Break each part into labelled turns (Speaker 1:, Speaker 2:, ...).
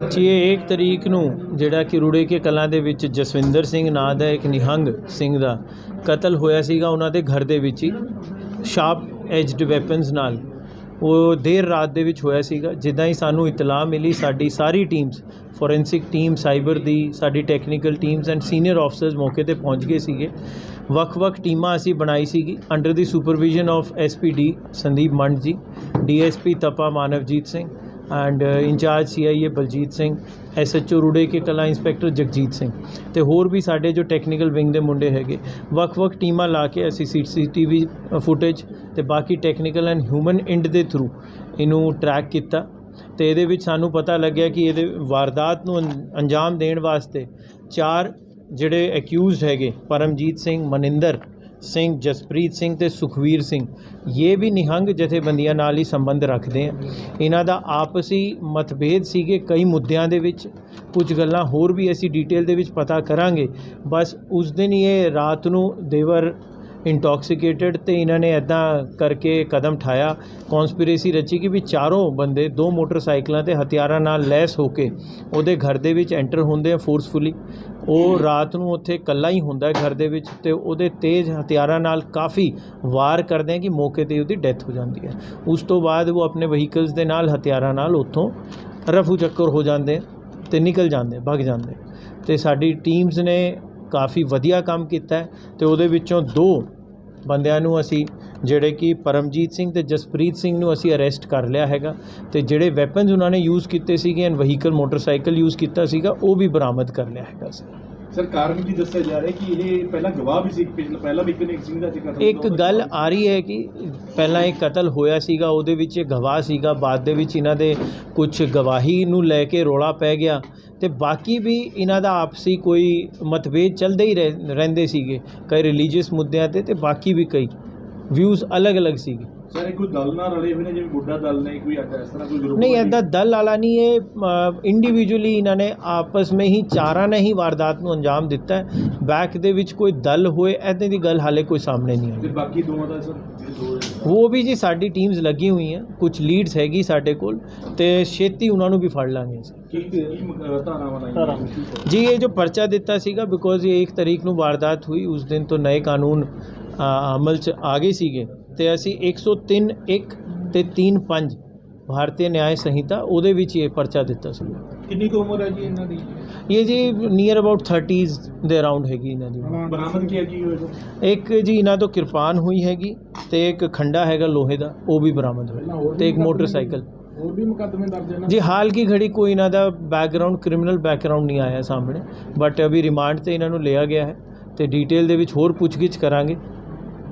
Speaker 1: ਜੀ, ਇਹ 1 ਤਰੀਕ ਨੂੰ ਜਿਹੜਾ ਕਿ ਰੁੜੇ ਕੇ ਕਲਾਂ ਦੇ ਵਿੱਚ ਜਸਵਿੰਦਰ ਸਿੰਘ ਨਾਂ ਦਾ ਇੱਕ ਨਿਹੰਗ ਸਿੰਘ ਦਾ ਕਤਲ ਹੋਇਆ ਸੀਗਾ ਉਹਨਾਂ ਦੇ ਘਰ ਦੇ ਵਿੱਚ ਹੀ ਸ਼ਾਰਪ ਐਜਡ ਵੈਪਨਸ ਨਾਲ। ਉਹ ਦੇਰ ਰਾਤ ਦੇ ਵਿੱਚ ਹੋਇਆ ਸੀਗਾ, ਜਿੱਦਾਂ ਹੀ ਸਾਨੂੰ ਇਤਲਾਹ ਮਿਲੀ, ਸਾਡੀ ਸਾਰੀ ਟੀਮਸ ਫੋਰੈਂਸਿਕ ਟੀਮ ਸਾਈਬਰ ਦੀ, ਸਾਡੀ technical teams and senior officers ਮੌਕੇ ਤੇ ਪਹੁੰਚ ਗਏ ਸੀਗੇ। ਵੱਖ-ਵੱਖ ਟੀਮਾਂ ਅਸੀਂ ਬਣਾਈ ਸੀਗੀ under the supervision of SPD Sandeep Mand ji DSP Tapa Manavjit Singh and incharge CIA Baljit Singh SHO Rure Ke Kala inspector Jagjit Singh ਤੇ ਹੋਰ ਵੀ ਸਾਡੇ ਜੋ ਟੈਕਨੀਕਲ ਵਿੰਗ ਦੇ ਮੁੰਡੇ ਹੈਗੇ ਵੱਖ-ਵੱਖ ਟੀਮਾਂ ਲਾ ਕੇ ਅਸੀਂ ਸੀਸੀਟੀਵੀ ਫੁਟੇਜ ਤੇ ਬਾਕੀ ਟੈਕਨੀਕਲ ਐਂਡ ਹਿਊਮਨ ਇੰਡ ਦੇ ਥਰੂ ਇਹਨੂੰ ਟਰੈਕ ਕੀਤਾ ਤੇ ਇਹਦੇ ਵਿੱਚ ਸਾਨੂੰ ਪਤਾ ਲੱਗਿਆ ਕਿ ਇਹਦੇ ਵਾਰਦਾਤ ਨੂੰ ਅੰ- ਅੰਜਾਮ ਦੇਣ ਵਾਸਤੇ ਚਾਰ ਜਿਹੜੇ ਅਕਿਊਜ਼ਡ ਹੈਗੇ ਪਰਮਜੀਤ ਸਿੰਘ ਮਨਿੰਦਰ ਸਿੰਘ, ਜਸਪ੍ਰੀਤ ਸਿੰਘ ਤੇ ਸੁਖਵੀਰ ਸਿੰਘ, ਇਹ ਵੀ ਨਿਹੰਗ ਜਥੇਬੰਦੀਆਂ ਨਾਲ ਹੀ ਸੰਬੰਧ ਰੱਖਦੇ ਆ। ਇਹਨਾਂ ਦਾ ਆਪਸੀ ਮਤਭੇਦ ਸੀਗੇ ਕਈ ਮੁੱਦਿਆਂ ਦੇ ਵਿੱਚ। ਕੁਝ ਗੱਲਾਂ ਹੋਰ ਵੀ ਅਸੀਂ ਡਿਟੇਲ ਦੇ ਵਿੱਚ ਪਤਾ ਕਰਾਂਗੇ। ਬਸ ਉਸ ਦਿਨ ਹੀ ਇਹ ਰਾਤ ਨੂੰ ਦੇਵਰ ਇੰਟੌਕਸੀਕੇਟਡ ਤੇ ਇਹਨਾਂ ਨੇ ਐਦਾਂ ਕਰਕੇ ਕਦਮ ਠਾਇਆ। ਕਨਸਪੀਰੇਸੀ ਰਚੀ ਕਿ ਵੀ ਚਾਰੋਂ ਬੰਦੇ ਦੋ ਮੋਟਰਸਾਈਕਲਾਂ ਤੇ ਹਥਿਆਰਾਂ ਨਾਲ ਲੈਸ ਹੋ ਕੇ ਉਹਦੇ ਘਰ ਦੇ ਵਿੱਚ ਐਂਟਰ ਹੁੰਦੇ ਆ ਫੋਰਸਫੁਲੀ ਉਹ ਰਾਤ ਨੂੰ ਉੱਥੇ ਇਕੱਲਾ ਹੀ ਹੁੰਦਾ ਘਰ ਦੇ ਵਿੱਚ ਤੇ ਉਹਦੇ ਤੇਜ਼ ਹਥਿਆਰਾਂ ਨਾਲ ਕਾਫੀ ਵਾਰ ਕਰਦੇ ਆ ਕਿ ਮੌਕੇ ਤੇ ਉਹਦੀ ਡੈਥ ਹੋ ਜਾਂਦੀ ਹੈ। ਉਸ ਤੋਂ ਬਾਅਦ ਉਹ ਆਪਣੇ ਵਹੀਕਲਸ ਦੇ ਨਾਲ ਹਥਿਆਰਾਂ ਨਾਲ ਉੱਥੋਂ ਰਫੂ ਚੱਕਰ ਹੋ ਜਾਂਦੇ ਆ ਤੇ ਨਿਕਲ ਜਾਂਦੇ ਭੱਗ ਜਾਂਦੇ ਤੇ ਸਾਡੀ ਟੀਮਸ ਨੇ ਕਾਫੀ ਵਧੀਆ ਕੰਮ ਕੀਤਾ ਹੈ ਤੇ ਉਹਦੇ ਵਿੱਚੋਂ ਦੋ ਬੰਦਿਆਂ ਨੂੰ ਅਸੀਂ ਜਿਹੜੇ ਕਿ ਪਰਮਜੀਤ ਸਿੰਘ ਤੇ ਜਸਪ੍ਰੀਤ ਸਿੰਘ ਨੂੰ ਅਸੀਂ ਅਰੈਸਟ ਕਰ ਲਿਆ ਹੈਗਾ ਤੇ ਜਿਹੜੇ ਵੈਪਨਸ ਉਹਨਾਂ ਨੇ ਯੂਜ਼ ਕੀਤੇ ਸੀਗੇ ਐਂਡ ਵਹੀਕਲ ਮੋਟਰਸਾਈਕਲ ਯੂਜ਼ ਕੀਤਾ ਸੀਗਾ ਉਹ ਵੀ ਬਰਾਮਦ ਕਰ ਲਿਆ ਹੈਗਾ ਸੀ।
Speaker 2: ਸਰ ਕਾਰਨ ਕੀ ਦੱਸਿਆ ਜਾ ਰਿਹਾ ਕਿ ਇਹ ਪਹਿਲਾਂ ਗਵਾਹ ਵੀ ਸੀ ਪਿਛਲਾ ਪਹਿਲਾਂ ਵੀ ਇੱਕ ਨੇ ਇੱਕ ਸਿੰਘ ਦਾ ਜ਼ਿਕਰ
Speaker 1: ਇੱਕ ਗੱਲ ਆ ਰਹੀ ਹੈ ਕਿ ਪਹਿਲਾਂ ਇੱਕ ਕਤਲ ਹੋਇਆ ਸੀਗਾ ਉਹਦੇ ਵਿੱਚ ਇਹ ਗਵਾਹ ਸੀਗਾ ਬਾਅਦ ਦੇ ਵਿੱਚ ਇਹਨਾਂ ਦੇ ਕੁਝ ਗਵਾਹੀ ਨੂੰ ਲੈ ਕੇ ਰੋਲਾ ਪੈ ਗਿਆ ਤੇ ਬਾਕੀ ਵੀ ਇਹਨਾਂ ਦਾ ਆਪਸੀ ਕੋਈ ਮਤਭੇਦ ਚੱਲਦੇ ਹੀ ਰਹਿ- ਰਹਿੰਦੇ ਸੀਗੇ। ਕਈ ਰਿਲੀਜੀਅਸ ਮੁੱਦਿਆਂ ਤੇ ਤੇ ਬਾਕੀ ਵੀ ਕਈ। ਵਿਊਜ਼ ਅਲੱਗ-ਅਲੱਗ ਸੀਗੇ।
Speaker 2: ਸਰ ਇਹ ਕੋਈ ਦਲ ਨਾਲ ਰਲੇ ਹੋਏ ਨੇ ਜਿਵੇਂ ਬੁੱਢਾ ਦਲ ਨੇ ਕੋਈ ਅੱਡ ਇਸ ਤਰ੍ਹਾਂ ਕੋਈ ਗਰੁੱਪ
Speaker 1: ਨਹੀਂ ਐਦਾਂ ਦਲ ਵਾਲਾ ਨਹੀਂ ਇਹ ਇੰਡੀਵਿਜੂਅਲੀ ਇਹਨਾਂ ਨੇ ਆਪਸ ਵਿੱਚ ਹੀ ਚਾਰਾਂ ਨੇ ਹੀ ਵਾਰਦਾਤ ਨੂੰ ਅੰਜਾਮ ਦਿੱਤਾ ਹੈ। ਬੈਕ ਦੇ ਵਿੱਚ ਕੋਈ ਦਲ ਹੋਏ ਐਦਾਂ ਦੀ ਗੱਲ ਹਾਲੇ ਕੋਈ ਸਾਹਮਣੇ ਨਹੀਂ ਆਈ।
Speaker 2: ਤੇ ਬਾਕੀ ਦੋਵਾਂ ਦਾ ਸਰ ਇਹ ਦੋ
Speaker 1: ਉਹ ਵੀ ਜੀ ਸਾਡੀ ਟੀਮਸ ਲੱਗੀ ਹੋਈਆਂ ਕੁਝ ਲੀਡਸ ਹੈਗੀ ਸਾਡੇ ਕੋਲ ਤੇ ਛੇਤੀ ਉਹਨਾਂ ਨੂੰ ਵੀ ਫੜ ਲਾਂਗੇ ਅਸੀਂ।
Speaker 2: ਕੀ ਕੀ ਅ, ਧਾਰਾਵਾਂ ਲਾਈਆਂ
Speaker 1: ਜੀ ਇਹ ਜੋ ਪਰਚਾ ਦਿੱਤਾ ਸੀਗਾ ਬਿਕੋਜ਼ ਇਹ 1 ਤਰੀਕ ਨੂੰ ਵਾਰਦਾਤ ਹੋਈ ਉਸ ਦਿਨ ਤੋਂ ਨਏ ਕਾਨੂੰਨ ਅ, ਅਮਲ 'ਚ ਆ ਗਏ ਸੀਗੇ। ਤੇ ਅਸੀਂ 103 1 ਤੇ 3 5 ਭਾਰਤੀ ਨਿਆਂ ਸੰਹਿਤਾ ਉਹਦੇ ਵਿੱਚ ਇਹ ਪਰਚਾ ਦਿੱਤਾ ਸੀਗਾ
Speaker 2: ਕਿੰਨੀ ਕੁ ਉਮਰ ਹੈ ਜੀ ਇਹਨਾਂ ਦੀ?
Speaker 1: ਇਹ ਜੀ ਨੀਅਰ ਅਬਾਊਟ 30s ਦੇ ਅਰਾਊਂਡ ਹੈਗੀ ਇਹਨਾਂ ਦੀ।
Speaker 2: ਬਰਾਮਦ ਕੀ ਸਰ
Speaker 1: ਇੱਕ ਜੀ ਇਹਨਾਂ ਤੋਂ ਕਿਰਪਾਨ ਹੋਈ ਹੈਗੀ ਤੇ ਇੱਕ ਖੰਡਾ ਹੈਗਾ ਲੋਹੇ ਦਾ ਉਹ ਵੀ ਬਰਾਮਦ ਹੋਇਆ। ਤੇ ਇੱਕ ਮੋਟਰਸਾਈਕਲ।
Speaker 2: ਹੋਰ ਵੀ ਮੁਕੱਦਮੇ ਦਰਜ ਹਨ
Speaker 1: ਜੀ ਹਾਲ ਕੀ ਘੜੀ ਕੋਈ ਇਹਨਾਂ ਦਾ ਬੈਕਗ੍ਰਾਉਂਡ ਕ੍ਰਿਮੀਨਲ ਬੈਕਗ੍ਰਾਉਂਡ ਨਹੀਂ ਆਇਆ ਸਾਹਮਣੇ ਬਟ ਅਭੀ ਰਿਮਾਂਡ ਤੇ ਇਹਨਾਂ ਨੂੰ ਲਿਆ ਗਿਆ ਹੈ ਤੇ ਡਿਟੇਲ ਦੇ ਵਿੱਚ ਹੋਰ ਪੁੱਛਗਿੱਛ ਕਰਾਂਗੇ।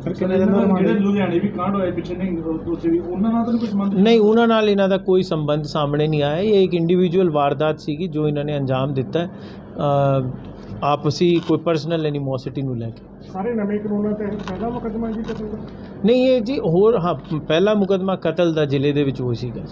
Speaker 2: ਸਰ ਕਿੰਨੇ ਜਿਹੜੇ ਲੁਧਿਆਣੇ ਵੀ ਕਾਂਡ ਹੋਇਆ ਪਿੱਛੇ ਨਹੀਂ ਉੱਥੇ ਵੀ। ਉਹਨਾਂ ਨਾਲ ਤਾਂ ਨਹੀਂ ਕੋਈ ਸੰਬੰਧ
Speaker 1: ਨਹੀਂ ਉਹਨਾਂ ਨਾਲ ਇਹਨਾਂ ਦਾ ਕੋਈ ਸੰਬੰਧ ਸਾਹਮਣੇ ਨਹੀਂ ਆਇਆ। ਇਹ ਇੱਕ ਇੰਡੀਵਿਜੂਅਲ ਵਾਰਦਾਤ ਸੀਗੀ ਜੋ ਇਹਨਾਂ ਨੇ ਅੰਜਾਮ ਦਿੱਤਾ ਆਪਸੀ ਕੋਈ ਪਰਸਨਲ ਐਨੀਮੋਸਿਟੀ ਨੂੰ ਲੈ ਕੇ।
Speaker 2: ਸਾਰੇ ਨਵੇਂ ਕਾਨੂੰਨਾਂ ਤੇ ਪਹਿਲਾ ਮੁਕੱਦਮਾ ਜੀ ਕਤਲ ਦਾ?
Speaker 1: ਨਹੀਂ ਇਹ ਜੀ ਹੋਰ ਹਾਂ ਪਹਿਲਾ ਮੁਕਦਮਾ ਕਤਲ ਦਾ ਜ਼ਿਲ੍ਹੇ ਦੇ ਵਿੱਚ ਹੋਈ ਸੀਗਾ